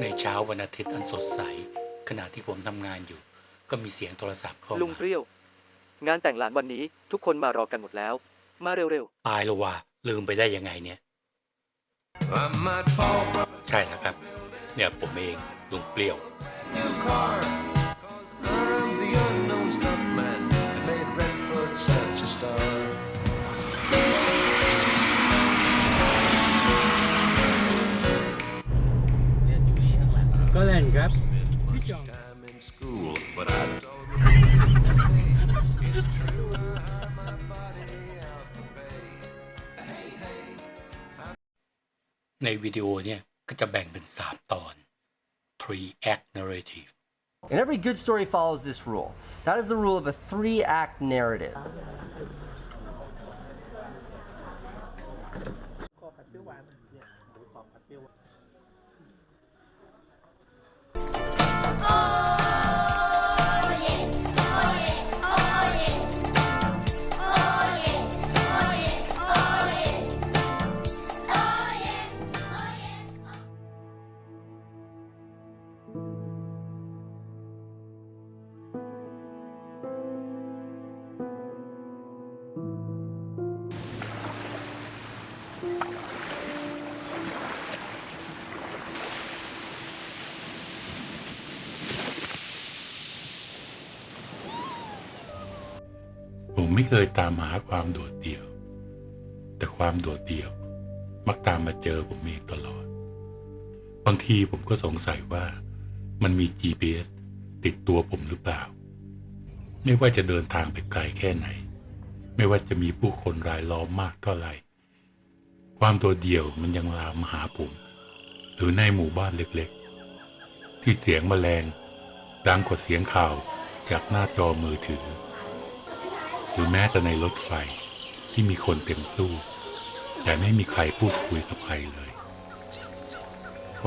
ในเช้าวันอาทิตย์อันสดใส ขณะที่ผมทำงานอยู่ ก็มีเสียงโทรศัพท์เข้าลุงมาเปรี้ยว งานแต่งหลานวันนี้ทุกคนมารอกันหมดแล้ว มาเร็วตายแล้วว่าลืมไปได้ยังไงเนี่ย I might fall from ใช่แล้วครับ เนี่ยผมเองลุงเปรี้ยว a new car. ในวิดีโอเนี่ยก็จะแบ่งเป็น 3 ตอน three act narrative And every good story follows this rule. That is the rule of a three act narrative. ไม่เคยตามหาความโดดเดี่ยว แต่ความโดดเดี่ยว มักตามมาเจอผมเองตลอด บางทีผมก็สงสัยว่ามันมี GPS ติดตัวผมหรือเปล่า ไม่ว่าจะเดินทางไปไกลแค่ไหน ไม่ว่าจะมีผู้คนรายล้อมมากเท่าไหร่ ความโดดเดี่ยวมันยังลามมาหาผม หรือในหมู่บ้านเล็กๆ ที่เสียงแมลงดังกว่าเสียงข่าวจากหน้าจอมือถือ รือแม้แต่ในรถไฟที่มีคนเต็มตู้ แต่ไม่มีใครพูดคุยกับใครเลย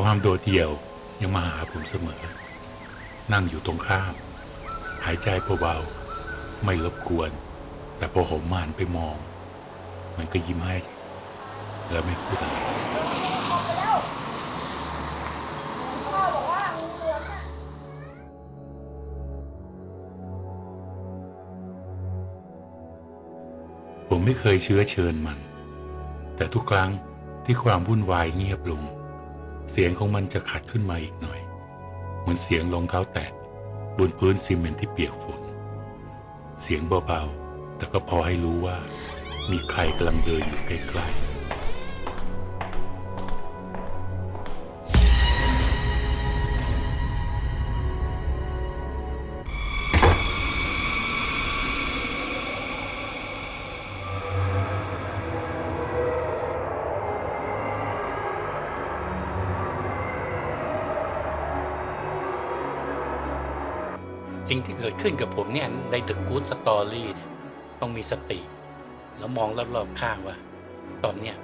ความโดดเดี่ยวยังมาหาผมเสมอ นั่งอยู่ตรงข้าม หายใจเบาๆไม่รบกวน แต่พอผมมานไปมอง มันก็ยิ้มให้ แล้วไม่พูดอะไร ไม่เคยเชื้อเชิญมัน แต่ทุกครั้งที่ความวุ่นวายเงียบลง เสียงของมันจะขัดขึ้นมาอีกหน่อย เหมือนเสียงรองเท้าแตะบนพื้นซีเมนต์ที่เปียกฝน เสียงเบาๆ แต่ก็พอให้รู้ว่า มีใครกำลังเดินอยู่ใกล้ๆ สิ่งที่เกิดขึ้นกับผมเนี่ยใน The Good Story เนี่ยต้องมีสติ แล้วมองรอบๆข้างว่า ตอนเนี้ย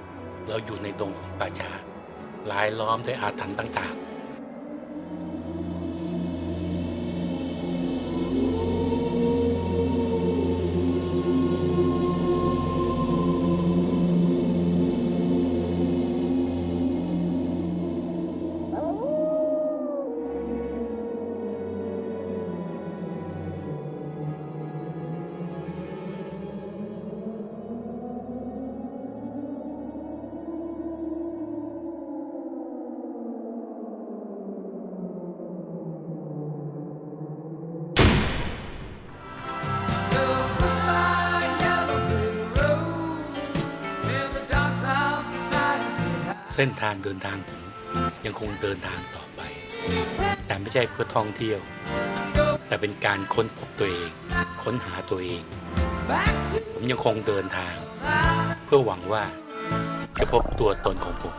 เราอยู่ในดงของป่าช้าลายล้อมด้วยอาถรรพ์ต่างๆ เส้นทางเดินทางผมยังคงเดินทางต่อไป แต่ไม่ใช่เพื่อท่องเที่ยว แต่เป็นการค้นพบตัวเอง ค้นหาตัวเอง ผมยังคงเดินทาง เพื่อหวังว่าจะพบตัวตนของผม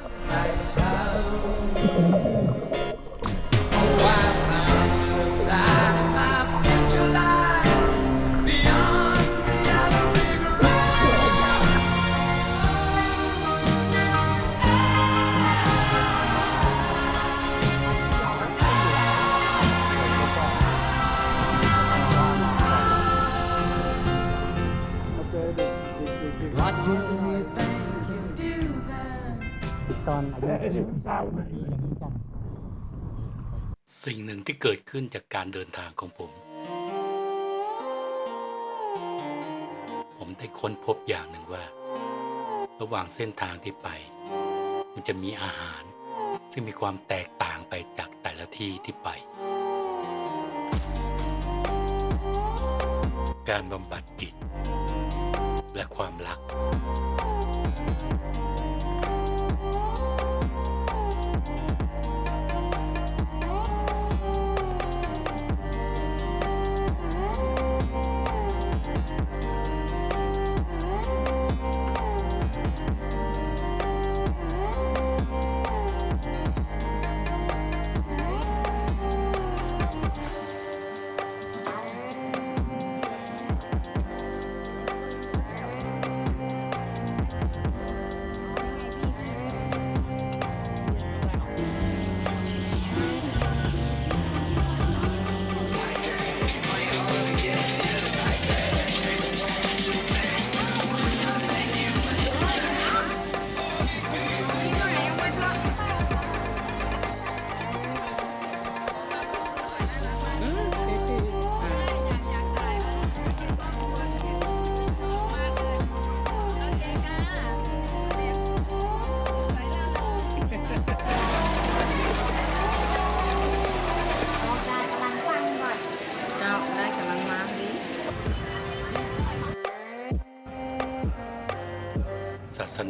สิ่งหนึ่งที่เกิดขึ้นจากการเดินทางของผม ผมได้ค้นพบอย่างหนึ่งว่า ระหว่างเส้นทางที่ไป มันจะมีอาหาร ซึ่งมีความแตกต่างไปจากแต่ละที่ที่ไป การบำบัดจิต และความรัก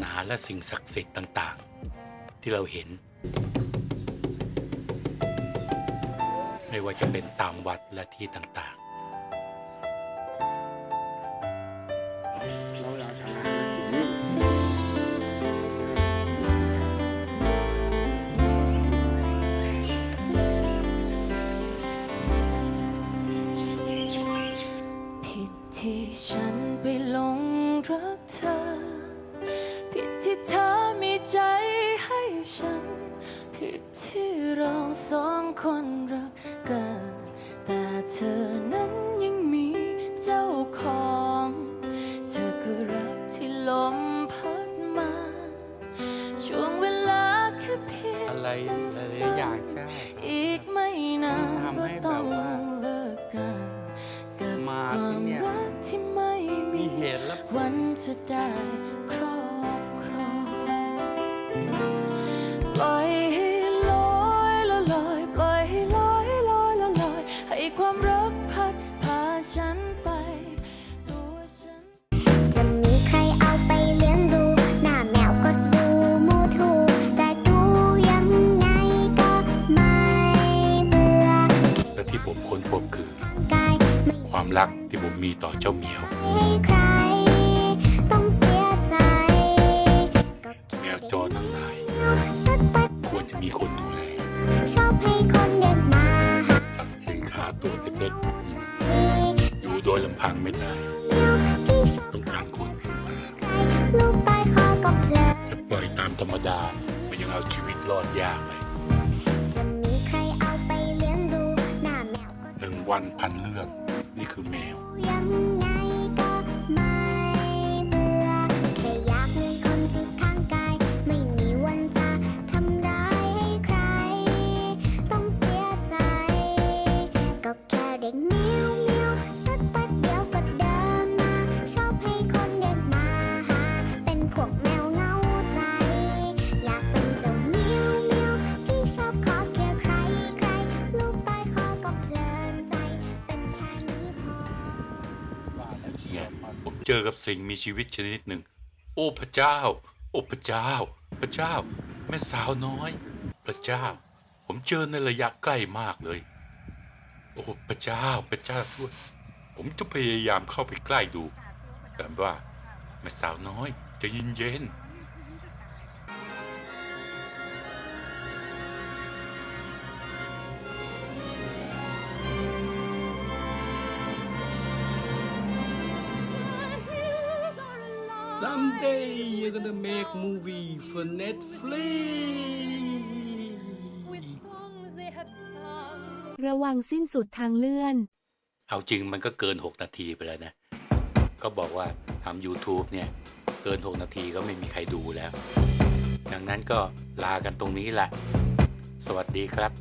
นาและสิ่งศักดิ์สิทธิ์ต่างๆ ที่เราเห็น ไม่ว่าจะเป็นตามวัดและที่ต่างๆ ที่เราสองคนรักกัน แต่เธอนั้นยังมีเจ้าของ เธอคือรักที่ลมพัดมา ช่วงเวลาแค่เพียงอะไรสั้หลายๆอย่างนๆใช่ อีกไม่นานทำก็ให้ต้องแบบว่าเลิกกันกับมาคที่วามเนี่ย รักที่ไม่มี มีเหตุและผล วันจะได้ครอบครอง มมีต่อเจ้าเหมียวให้ใครต้องเสียใจก็แค่แมวจรทั้งหลายสักปัดควรจะมีคนดูแลชอบให้คนเด็กมาหาสัตว์สินค้าตัวเล็กใจๆอยู่โดยลำพังไม่ได้แมวที่ชอบต้องการคนใครลูกใต้คอก็เพลินจะปล่อยตามธรรมดามันยังเอาชีวิตรอดยากเลยจะมีใครเอาไปเลี้ยงดูหน้าแมวก็หนึ่งวันพันเรื่อง นี่คือแมว จอกับสิ่งมีชีวิตชนิดหนึ่ง โอ้พระเจ้า โอ้พระเจ้า พระเจ้า แม่สาวน้อย พระเจ้า ผมเจอในระยะใกล้มากเลย โอ้พระเจ้า พระเจ้าช่วย ผมจะพยายามเข้าไปใกล้ดู แต่ว่าแม่สาวน้อยจะเย็นเย็น ๆ Someday you're gonna make movie for Netflix ระวังสิ้นสุดทางเลื่อน เอาจริงมันก็เกิน 6 นาทีไปแล้วนะ ก็บอกว่าทำ YouTube เนี่ย เกิน 6 นาทีก็ไม่มีใครดูแล้ว ดังนั้นก็ลากันตรงนี้แหละ สวัสดีครับ